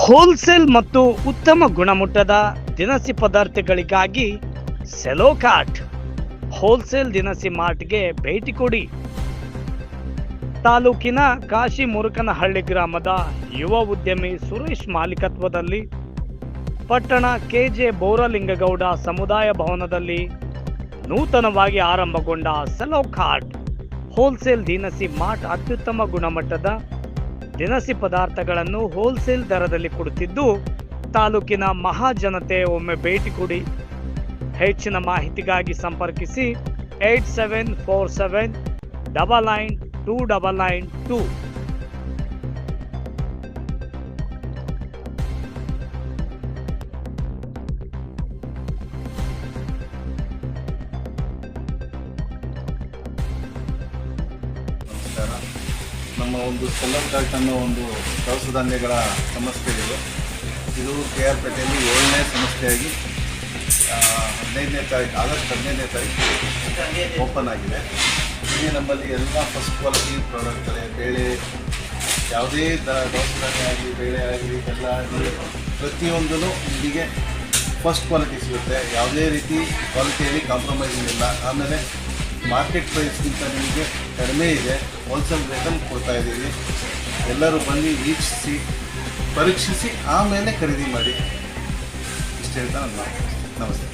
Wholesale ಮತ್ತು ಉತ್ತಮ ಗುಣಮಟ್ಟದ ದಿನಸಿ ಪದಾರ್ಥಗಳಿಗಾಗಿ ಸೆಲೋ ಕಾರ್ಟ್. ಹೋಲ್ಸೇಲ್ ದಿನಸಿ ಮಾರ್ಟ್ಗೆ ಭೇಟಿ ಕೊಡಿ. ತಾಲೂಕಿನ ಕಾಶಿ ಮುರುಕನಹಳ್ಳಿ ಗ್ರಾಮದ ಯುವ ಉದ್ಯಮಿ ಸುರೇಶ್ ಮಾಲೀಕತ್ವದಲ್ಲಿ ಪಟ್ಟಣ ಕೆಜೆ ಬೋರಲಿಂಗಗೌಡ ಸಮುದಾಯ ಭವನದಲ್ಲಿ ನೂತನವಾಗಿ ಆರಂಭಗೊಂಡ ಸೆಲೋ ಕಾರ್ಟ್. ಹೋಲ್ಸೇಲ್ ದಿನಸಿ ಮಾರ್ಟ್ ಅತ್ಯುತ್ತಮ ಗುಣಮಟ್ಟದ ದಿನಸಿ ಪದಾರ್ಥಗಳನ್ನು ಹೋಲ್ಸೇಲ್ ದರದಲ್ಲಿ ಕೊಡುತ್ತಿದ್ದು, ತಾಲೂಕಿನ ಮಹಾಜನತೆ ಒಮ್ಮೆ ಭೇಟಿ ಕೊಡಿ. ಹೆಚ್ಚಿನ ಮಾಹಿತಿಗಾಗಿ ಸಂಪರ್ಕಿಸಿ eight seven four seven double nine two double nine two. ನಮಸ್ಕಾರ. ನಮ್ಮ ಒಂದು ಸೆಲ್ಲರ್ ಕಾರ್ಟ್ ಅನ್ನೋ ಒಂದು ದವಸ ಧಾನ್ಯಗಳ ಸಂಸ್ಥೆಗಳು ಇದು. ಕೆ ಆರ್ ಪೇಟೆಯಲ್ಲಿ ಏಳನೇ ಸಮಸ್ಯೆಯಾಗಿ ಹದಿನೈದನೇ ತಾರೀಕು, ಆಗಸ್ಟ್ ಹದಿನೈದನೇ ತಾರೀಕು ಓಪನ್ ಆಗಿದೆ. ಇಲ್ಲಿ ನಮ್ಮಲ್ಲಿ ಎಲ್ಲ ಫಸ್ಟ್ ಕ್ವಾಲಿಟಿ ಪ್ರಾಡಕ್ಟ್ಗಳೇ ಬೇಳೆ, ಯಾವುದೇ ದ ದವಸ ಧಾನ್ಯ ಆಗಲಿ, ಬೇಳೆ ಆಗಲಿ, ಎಲ್ಲ ಆಗಲಿ ಪ್ರತಿಯೊಂದೂ ಇಲ್ಲಿಗೆ ಫಸ್ಟ್ ಕ್ವಾಲಿಟಿ ಸಿಗುತ್ತೆ. ಯಾವುದೇ ರೀತಿ ಕ್ವಾಲಿಟಿಯಲ್ಲಿ ಕಾಂಪ್ರಮೈಸ್ ಇಲ್ಲ. ಆಮೇಲೆ ಮಾರ್ಕೆಟ್ ಪ್ರೈಸ್ಗಿಂತ ನಿಮಗೆ ಕಡಿಮೆ ಇದೆ. ಹೋಲ್ಸೇಲ್ ರೇಟಲ್ಲಿ ಕೊಡ್ತಾ ಇದ್ದೀವಿ. ಎಲ್ಲರೂ ಬಂದು ವೀಕ್ಷಿಸಿ, ಪರೀಕ್ಷಿಸಿ, ಆಮೇಲೆ ಖರೀದಿ ಮಾಡಿ. ಇಷ್ಟು ಹೇಳ್ತಾ ನಾನು ನಮಸ್ತೆ.